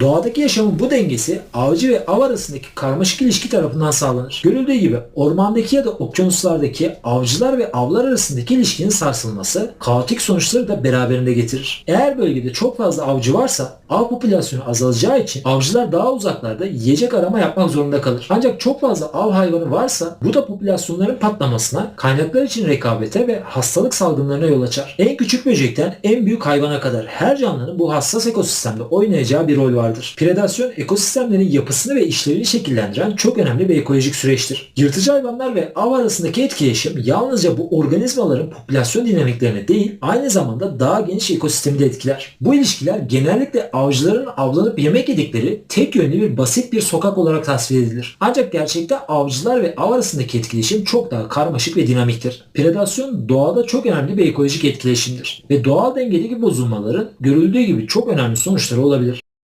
Doğadaki yaşamın bu dengesi avcı ve av arasındaki karmaşık ilişki tarafından sağlanır. Görüldüğü gibi ormandaki ya da okyanuslardaki avcılar ve avlar arasındaki ilişkinin sarsılması kaotik sonuçları da beraberinde getirir. Eğer bölgede çok fazla avcı varsa av popülasyonu azalacağı için avcılar daha uzaklarda yiyecek arama yapmak zorunda kalır. Ancak çok fazla av hayvanı varsa bu da popülasyonların patlamasına, kaynaklar için rekabete ve hastalık salgınlarına yol açar. En küçük böcekten en büyük hayvana kadar her canlının bu hassas ekosistemde oynayacağı bir rol vardır. Predasyon ekosistemlerin yapısını ve işlevini şekillendiren çok önemli bir ekolojik süreçtir. Yırtıcı hayvanlar ve av arasındaki etkileşim yalnızca bu organizmaların popülasyon dinamiklerini değil aynı zamanda daha geniş ekosistemi de etkiler. Bu ilişkiler genellikle avcıların avlanıp yemek yedikleri tek yönlü bir basit bir sokak olarak tasvir edilir. Ancak gerçekte avcılar ve av arasındaki etkileşim çok daha karmaşık ve dinamiktir. Predasyon doğada çok önemli bir ekolojik etkileşimdir ve doğal dengedeki bozulmaların görüldüğü gibi çok önemli sonuçları olabilir.